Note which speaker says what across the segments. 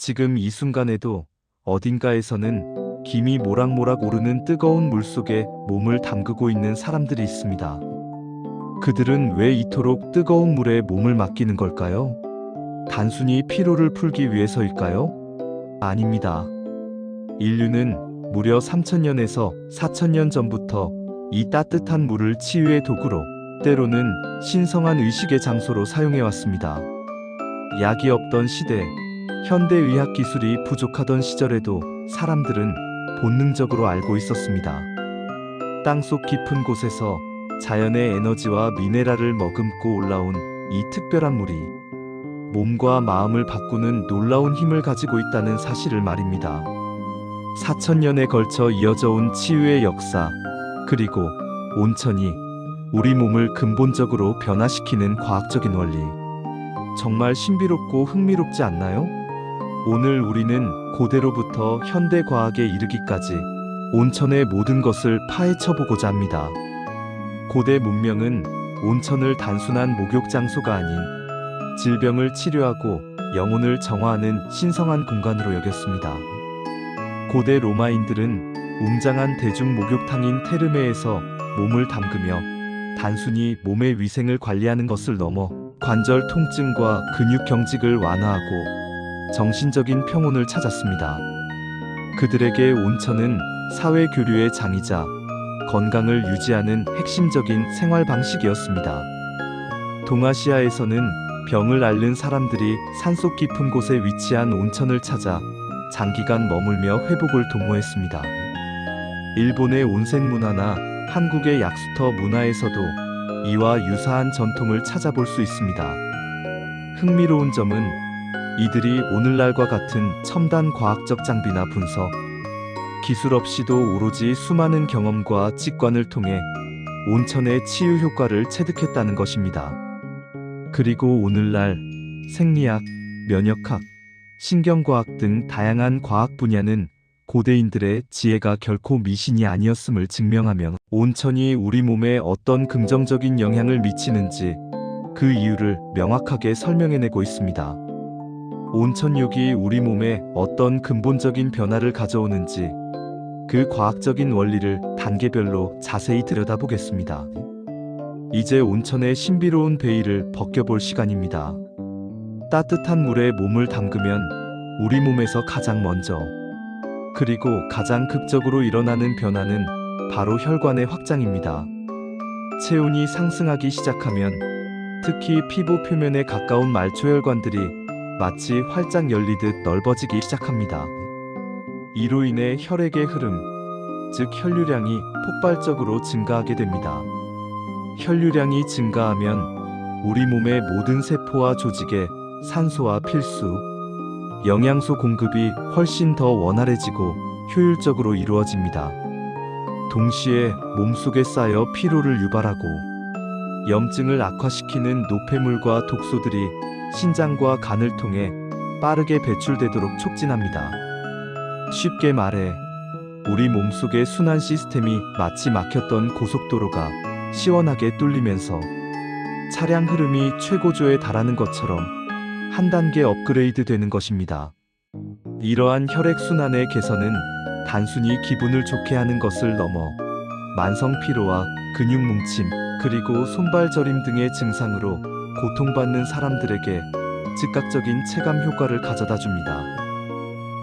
Speaker 1: 지금 이 순간에도 어딘가에서는 김이 모락모락 오르는 뜨거운 물 속에 몸을 담그고 있는 사람들이 있습니다. 그들은 왜 이토록 뜨거운 물에 몸을 맡기는 걸까요? 단순히 피로를 풀기 위해서일까요? 아닙니다. 인류는 무려 3천년에서 4천년 전부터 이 따뜻한 물을 치유의 도구로 때로는 신성한 의식의 장소로 사용해 왔습니다. 약이 없던 시대, 현대의학 기술이 부족하던 시절에도 사람들은 본능적으로 알고 있었습니다. 땅속 깊은 곳에서 자연의 에너지와 미네랄을 머금고 올라온 이 특별한 물이 몸과 마음을 바꾸는 놀라운 힘을 가지고 있다는 사실을 말입니다. 4천년에 걸쳐 이어져 온 치유의 역사, 그리고 온천이 우리 몸을 근본적으로 변화시키는 과학적인 원리. 정말 신비롭고 흥미롭지 않나요? 오늘 우리는 고대로부터 현대 과학에 이르기까지 온천의 모든 것을 파헤쳐 보고자 합니다. 고대 문명은 온천을 단순한 목욕 장소가 아닌 질병을 치료하고 영혼을 정화하는 신성한 공간으로 여겼습니다. 고대 로마인들은 웅장한 대중 목욕탕인 테르메에서 몸을 담그며 단순히 몸의 위생을 관리하는 것을 넘어 관절 통증과 근육 경직을 완화하고 정신적인 평온을 찾았습니다. 그들에게 온천은 사회 교류의 장이자 건강을 유지하는 핵심적인 생활 방식이었습니다. 동아시아에서는 병을 앓는 사람들이 산속 깊은 곳에 위치한 온천을 찾아 장기간 머물며 회복을 도모했습니다. 일본의 온센 문화나 한국의 약수터 문화에서도 이와 유사한 전통을 찾아볼 수 있습니다. 흥미로운 점은 이들이 오늘날과 같은 첨단 과학적 장비나 분석, 기술 없이도 오로지 수많은 경험과 직관을 통해 온천의 치유 효과를 체득했다는 것입니다. 그리고 오늘날 생리학, 면역학, 신경과학 등 다양한 과학 분야는 고대인들의 지혜가 결코 미신이 아니었음을 증명하며 온천이 우리 몸에 어떤 긍정적인 영향을 미치는지 그 이유를 명확하게 설명해내고 있습니다. 온천욕이 우리 몸에 어떤 근본적인 변화를 가져오는지 그 과학적인 원리를 단계별로 자세히 들여다보겠습니다. 이제 온천의 신비로운 베일을 벗겨볼 시간입니다. 따뜻한 물에 몸을 담그면 우리 몸에서 가장 먼저 그리고 가장 극적으로 일어나는 변화는 바로 혈관의 확장입니다. 체온이 상승하기 시작하면 특히 피부 표면에 가까운 말초혈관들이 마치 활짝 열리듯 넓어지기 시작합니다. 이로 인해 혈액의 흐름, 즉 혈류량이 폭발적으로 증가하게 됩니다. 혈류량이 증가하면 우리 몸의 모든 세포와 조직에 산소와 필수, 영양소 공급이 훨씬 더 원활해지고 효율적으로 이루어집니다. 동시에 몸속에 쌓여 피로를 유발하고 염증을 악화시키는 노폐물과 독소들이 신장과 간을 통해 빠르게 배출되도록 촉진합니다. 쉽게 말해, 우리 몸속의 순환 시스템이 마치 막혔던 고속도로가 시원하게 뚫리면서 차량 흐름이 최고조에 달하는 것처럼 한 단계 업그레이드 되는 것입니다. 이러한 혈액순환의 개선은 단순히 기분을 좋게 하는 것을 넘어 만성 피로와 근육 뭉침, 그리고 손발 저림 등의 증상으로 고통받는 사람들에게 즉각적인 체감 효과를 가져다 줍니다.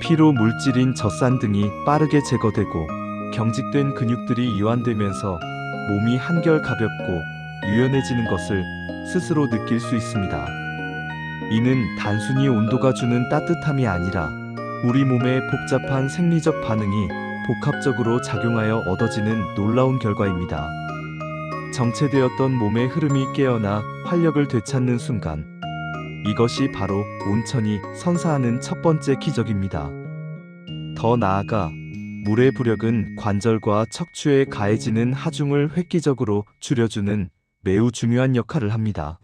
Speaker 1: 피로 물질인 젖산 등이 빠르게 제거되고 경직된 근육들이 이완되면서 몸이 한결 가볍고 유연해지는 것을 스스로 느낄 수 있습니다. 이는 단순히 온도가 주는 따뜻함이 아니라 우리 몸의 복잡한 생리적 반응이 복합적으로 작용하여 얻어지는 놀라운 결과입니다. 정체되었던 몸의 흐름이 깨어나 활력을 되찾는 순간, 이것이 바로 온천이 선사하는 첫 번째 기적입니다. 더 나아가 물의 부력은 관절과 척추에 가해지는 하중을 획기적으로 줄여주는 매우 중요한 역할을 합니다.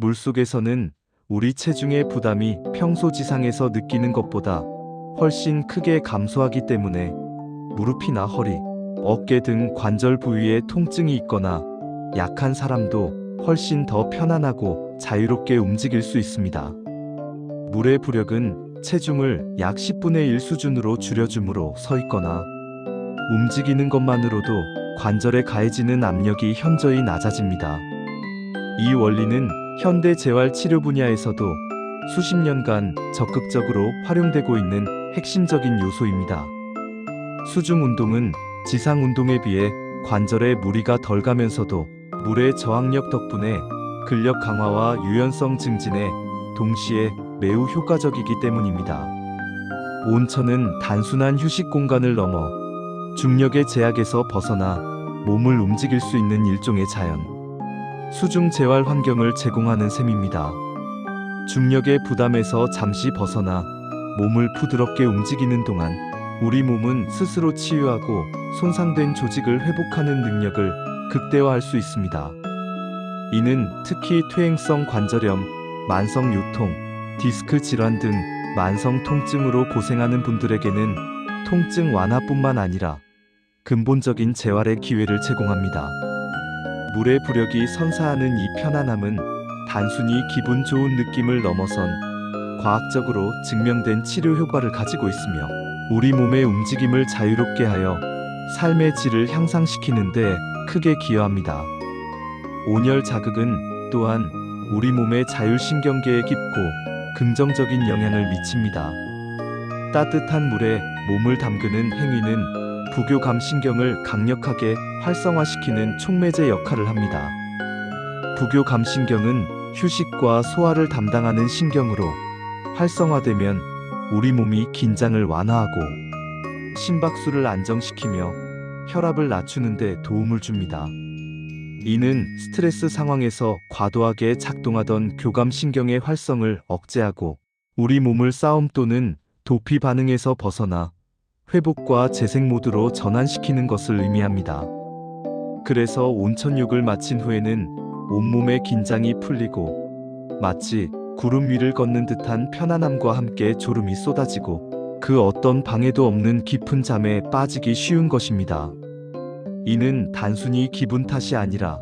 Speaker 1: 물속에서는 우리 체중의 부담이 평소 지상에서 느끼는 것보다 훨씬 크게 감소하기 때문에 무릎이나 허리, 어깨 등 관절 부위에 통증이 있거나 약한 사람도 훨씬 더 편안하고 자유롭게 움직일 수 있습니다. 물의 부력은 체중을 약 10분의 1 수준으로 줄여줌으로 서 있거나 움직이는 것만으로도 관절에 가해지는 압력이 현저히 낮아집니다. 이 원리는 현대 재활 치료 분야에서도 수십 년간 적극적으로 활용되고 있는 핵심적인 요소입니다. 수중 운동은 지상 운동에 비해 관절에 무리가 덜 가면서도 물의 저항력 덕분에 근력 강화와 유연성 증진에 동시에 매우 효과적이기 때문입니다. 온천은 단순한 휴식 공간을 넘어 중력의 제약에서 벗어나 몸을 움직일 수 있는 일종의 자연, 수중 재활 환경을 제공하는 셈입니다. 중력의 부담에서 잠시 벗어나 몸을 부드럽게 움직이는 동안 우리 몸은 스스로 치유하고 손상된 조직을 회복하는 능력을 극대화할 수 있습니다. 이는 특히 퇴행성 관절염, 만성 요통, 디스크 질환 등 만성 통증으로 고생하는 분들에게는 통증 완화뿐만 아니라 근본적인 재활의 기회를 제공합니다. 물의 부력이 선사하는 이 편안함은 단순히 기분 좋은 느낌을 넘어선 과학적으로 증명된 치료 효과를 가지고 있으며 우리 몸의 움직임을 자유롭게 하여 삶의 질을 향상시키는데 크게 기여합니다. 온열 자극은 또한 우리 몸의 자율신경계에 깊고 긍정적인 영향을 미칩니다. 따뜻한 물에 몸을 담그는 행위는 부교감 신경을 강력하게 활성화시키는 촉매제 역할을 합니다. 부교감 신경은 휴식과 소화를 담당하는 신경으로 활성화되면 우리 몸이 긴장을 완화하고 심박수를 안정시키며 혈압을 낮추는 데 도움을 줍니다. 이는 스트레스 상황에서 과도하게 작동하던 교감신경의 활성을 억제하고 우리 몸을 싸움 또는 도피 반응에서 벗어나 회복과 재생 모드로 전환시키는 것을 의미합니다. 그래서 온천욕을 마친 후에는 온몸의 긴장이 풀리고 마치 구름 위를 걷는 듯한 편안함과 함께 졸음이 쏟아지고 그 어떤 방해도 없는 깊은 잠에 빠지기 쉬운 것입니다. 이는 단순히 기분 탓이 아니라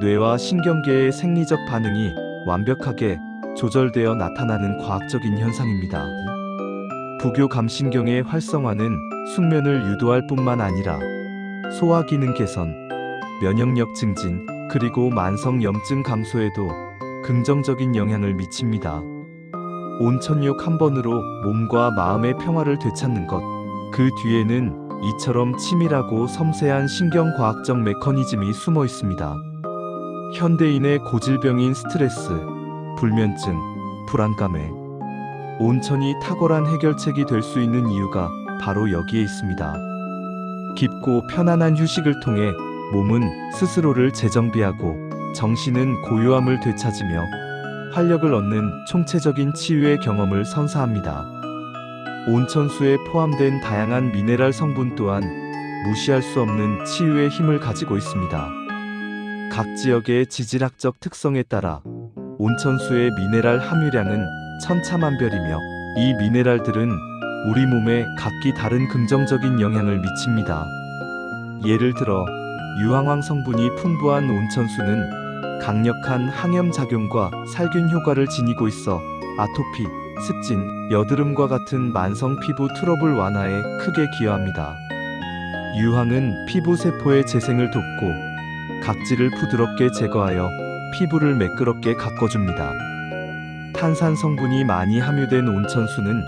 Speaker 1: 뇌와 신경계의 생리적 반응이 완벽하게 조절되어 나타나는 과학적인 현상입니다. 부교 감신경의 활성화는 숙면을 유도할 뿐만 아니라 소화 기능 개선, 면역력 증진, 그리고 만성 염증 감소에도 긍정적인 영향을 미칩니다. 온천욕 한 번으로 몸과 마음의 평화를 되찾는 것, 그 뒤에는 이처럼 치밀하고 섬세한 신경과학적 메커니즘이 숨어 있습니다. 현대인의 고질병인 스트레스, 불면증, 불안감에 온천이 탁월한 해결책이 될 수 있는 이유가 바로 여기에 있습니다. 깊고 편안한 휴식을 통해 몸은 스스로를 재정비하고 정신은 고요함을 되찾으며 활력을 얻는 총체적인 치유의 경험을 선사합니다. 온천수에 포함된 다양한 미네랄 성분 또한 무시할 수 없는 치유의 힘을 가지고 있습니다. 각 지역의 지질학적 특성에 따라 온천수의 미네랄 함유량은 천차만별이며 이 미네랄들은 우리 몸에 각기 다른 긍정적인 영향을 미칩니다. 예를 들어 유황황 성분이 풍부한 온천수는 강력한 항염 작용과 살균 효과를 지니고 있어 아토피, 습진, 여드름과 같은 만성 피부 트러블 완화에 크게 기여합니다. 유황은 피부 세포의 재생을 돕고 각질을 부드럽게 제거하여 피부를 매끄럽게 가꿔줍니다. 탄산 성분이 많이 함유된 온천수는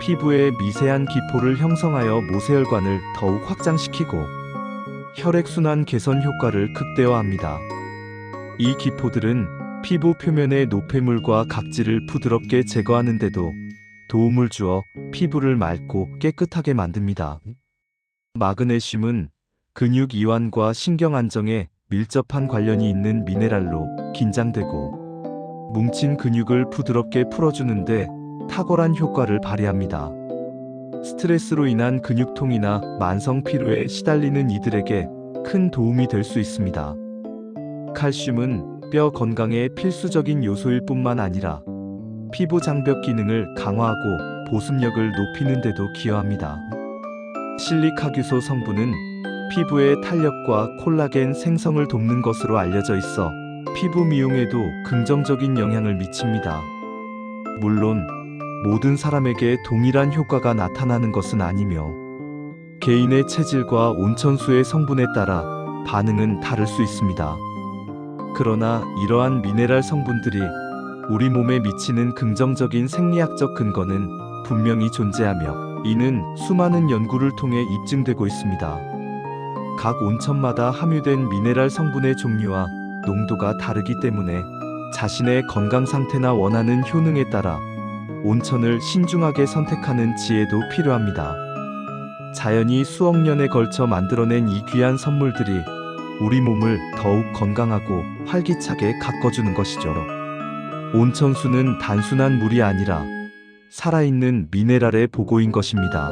Speaker 1: 피부에 미세한 기포를 형성하여 모세혈관을 더욱 확장시키고 혈액순환 개선 효과를 극대화합니다. 이 기포들은 피부 표면의 노폐물과 각질을 부드럽게 제거하는데도 도움을 주어 피부를 맑고 깨끗하게 만듭니다. 마그네슘은 근육 이완과 신경 안정에 밀접한 관련이 있는 미네랄로 긴장되고 뭉친 근육을 부드럽게 풀어주는데 탁월한 효과를 발휘합니다. 스트레스로 인한 근육통이나 만성 피로에 시달리는 이들에게 큰 도움이 될 수 있습니다. 칼슘은 뼈 건강에 필수적인 요소일 뿐만 아니라 피부 장벽 기능을 강화하고 보습력을 높이는 데도 기여합니다. 실리카규소 성분은 피부의 탄력과 콜라겐 생성을 돕는 것으로 알려져 있어 피부 미용에도 긍정적인 영향을 미칩니다. 물론 모든 사람에게 동일한 효과가 나타나는 것은 아니며 개인의 체질과 온천수의 성분에 따라 반응은 다를 수 있습니다. 그러나 이러한 미네랄 성분들이 우리 몸에 미치는 긍정적인 생리학적 근거는 분명히 존재하며 이는 수많은 연구를 통해 입증되고 있습니다. 각 온천마다 함유된 미네랄 성분의 종류와 농도가 다르기 때문에 자신의 건강 상태나 원하는 효능에 따라 온천을 신중하게 선택하는 지혜도 필요합니다. 자연이 수억 년에 걸쳐 만들어낸 이 귀한 선물들이 우리 몸을 더욱 건강하고 활기차게 가꿔주는 것이죠. 온천수는 단순한 물이 아니라 살아있는 미네랄의 보고인 것입니다.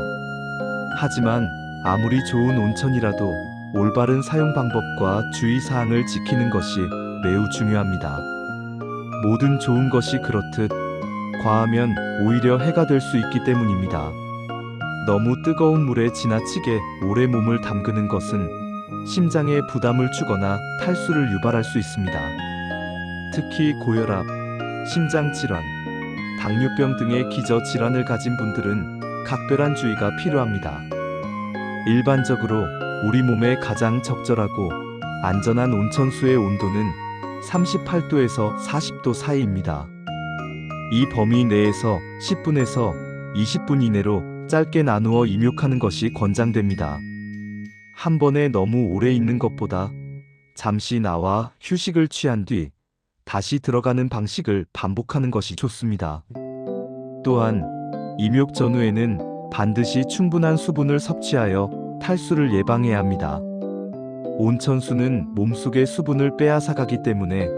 Speaker 1: 하지만 아무리 좋은 온천이라도 올바른 사용 방법과 주의사항을 지키는 것이 매우 중요합니다. 모든 좋은 것이 그렇듯 과하면 오히려 해가 될 수 있기 때문입니다. 너무 뜨거운 물에 지나치게 오래 몸을 담그는 것은 심장에 부담을 주거나 탈수를 유발할 수 있습니다. 특히 고혈압, 심장 질환, 당뇨병 등의 기저 질환을 가진 분들은 각별한 주의가 필요합니다. 일반적으로 우리 몸에 가장 적절하고 안전한 온천수의 온도는 38도에서 40도 사이입니다. 이 범위 내에서 10분에서 20분 이내로 짧게 나누어 입욕하는 것이 권장됩니다. 한 번에 너무 오래 있는 것보다 잠시 나와 휴식을 취한 뒤 다시 들어가는 방식을 반복하는 것이 좋습니다. 또한 임욕 전후에는 반드시 충분한 수분을 섭취하여 탈수를 예방해야 합니다. 온천수는 몸속의 수분을 빼앗아가기 때문에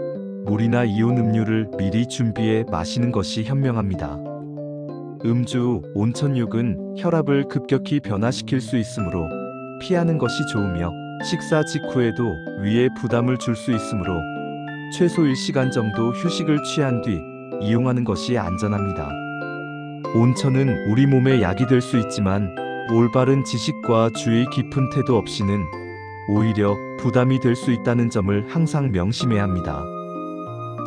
Speaker 1: 물이나 이온 음료를 미리 준비해 마시는 것이 현명합니다. 음주, 온천욕은 혈압을 급격히 변화시킬 수 있으므로 피하는 것이 좋으며 식사 직후에도 위에 부담을 줄 수 있으므로 최소 1시간 정도 휴식을 취한 뒤 이용하는 것이 안전합니다. 온천은 우리 몸에 약이 될 수 있지만 올바른 지식과 주의 깊은 태도 없이는 오히려 부담이 될 수 있다는 점을 항상 명심해야 합니다.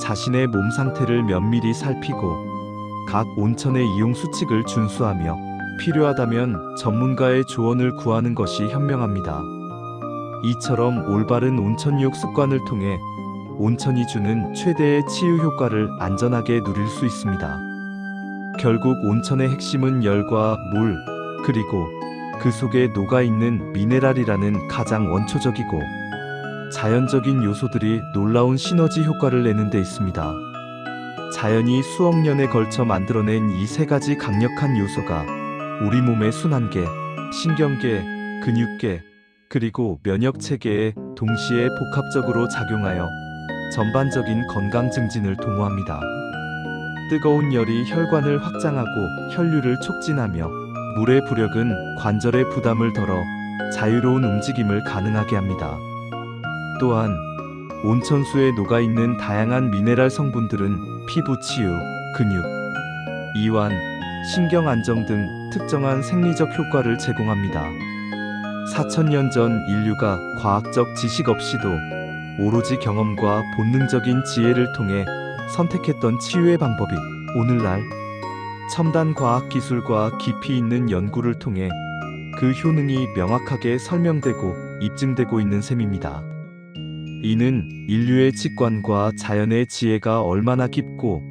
Speaker 1: 자신의 몸 상태를 면밀히 살피고 각 온천의 이용 수칙을 준수하며 필요하다면 전문가의 조언을 구하는 것이 현명합니다. 이처럼 올바른 온천유혹 습관을 통해 온천이 주는 최대의 치유 효과를 안전하게 누릴 수 있습니다. 결국 온천의 핵심은 열과 물, 그리고 그 속에 녹아있는 미네랄이라는 가장 원초적이고 자연적인 요소들이 놀라운 시너지 효과를 내는 데 있습니다. 자연이 수억 년에 걸쳐 만들어낸 이 세 가지 강력한 요소가 우리 몸의 순환계, 신경계, 근육계, 그리고 면역 체계에 동시에 복합적으로 작용하여 전반적인 건강 증진을 도모합니다. 뜨거운 열이 혈관을 확장하고 혈류를 촉진하며 물의 부력은 관절의 부담을 덜어 자유로운 움직임을 가능하게 합니다. 또한 온천수에 녹아있는 다양한 미네랄 성분들은 피부 치유, 근육, 이완, 신경 안정 등 특정한 생리적 효과를 제공합니다. 4천년 전 인류가 과학적 지식 없이도 오로지 경험과 본능적인 지혜를 통해 선택했던 치유의 방법이 오늘날 첨단 과학 기술과 깊이 있는 연구를 통해 그 효능이 명확하게 설명되고 입증되고 있는 셈입니다. 이는 인류의 직관과 자연의 지혜가 얼마나 깊고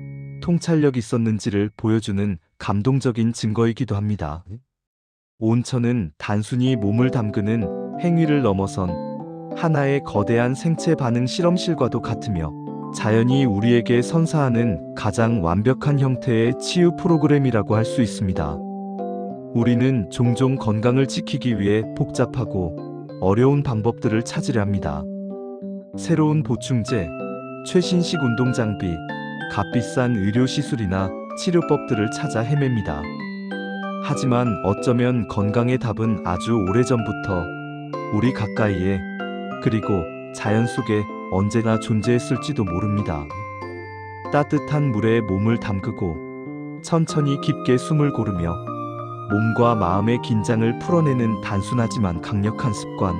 Speaker 1: 통찰력 있었는지를 보여주는 감동적인 증거이기도 합니다. 온천은 단순히 몸을 담그는 행위를 넘어선 하나의 거대한 생체 반응 실험실과도 같으며 자연이 우리에게 선사하는 가장 완벽한 형태의 치유 프로그램이라고 할 수 있습니다. 우리는 종종 건강을 지키기 위해 복잡하고 어려운 방법들을 찾으려 합니다. 새로운 보충제, 최신식 운동 장비, 값비싼 의료 시술이나 치료법들을 찾아 헤맵니다. 하지만 어쩌면 건강의 답은 아주 오래전부터 우리 가까이에 그리고 자연 속에 언제나 존재했을지도 모릅니다. 따뜻한 물에 몸을 담그고 천천히 깊게 숨을 고르며 몸과 마음의 긴장을 풀어내는 단순하지만 강력한 습관.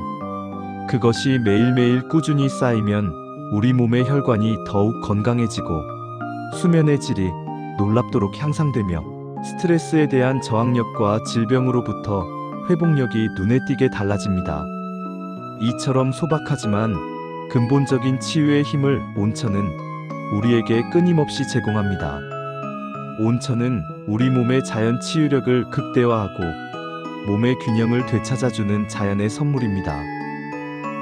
Speaker 1: 그것이 매일매일 꾸준히 쌓이면 우리 몸의 혈관이 더욱 건강해지고 수면의 질이 놀랍도록 향상되며 스트레스에 대한 저항력과 질병으로부터 회복력이 눈에 띄게 달라집니다. 이처럼 소박하지만 근본적인 치유의 힘을 온천은 우리에게 끊임없이 제공합니다. 온천은 우리 몸의 자연 치유력을 극대화하고 몸의 균형을 되찾아주는 자연의 선물입니다.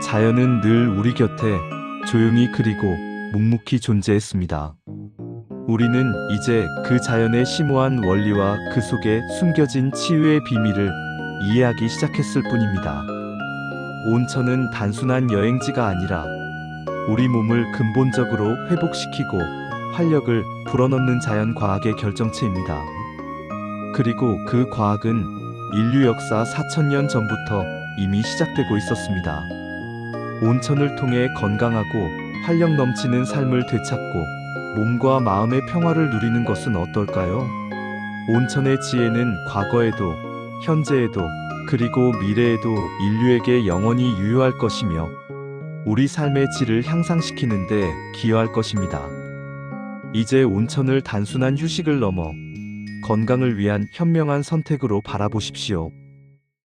Speaker 1: 자연은 늘 우리 곁에 조용히 그리고 묵묵히 존재했습니다. 우리는 이제 그 자연의 심오한 원리와 그 속에 숨겨진 치유의 비밀을 이해하기 시작했을 뿐입니다. 온천은 단순한 여행지가 아니라 우리 몸을 근본적으로 회복시키고 활력을 불어넣는 자연 과학의 결정체입니다. 그리고 그 과학은 인류 역사 4천년 전부터 이미 시작되고 있었습니다. 온천을 통해 건강하고 활력 넘치는 삶을 되찾고 몸과 마음의 평화를 누리는 것은 어떨까요? 온천의 지혜는 과거에도, 현재에도, 그리고 미래에도 인류에게 영원히 유효할 것이며 우리 삶의 질을 향상시키는데 기여할 것입니다. 이제 온천을 단순한 휴식을 넘어 건강을 위한 현명한 선택으로 바라보십시오.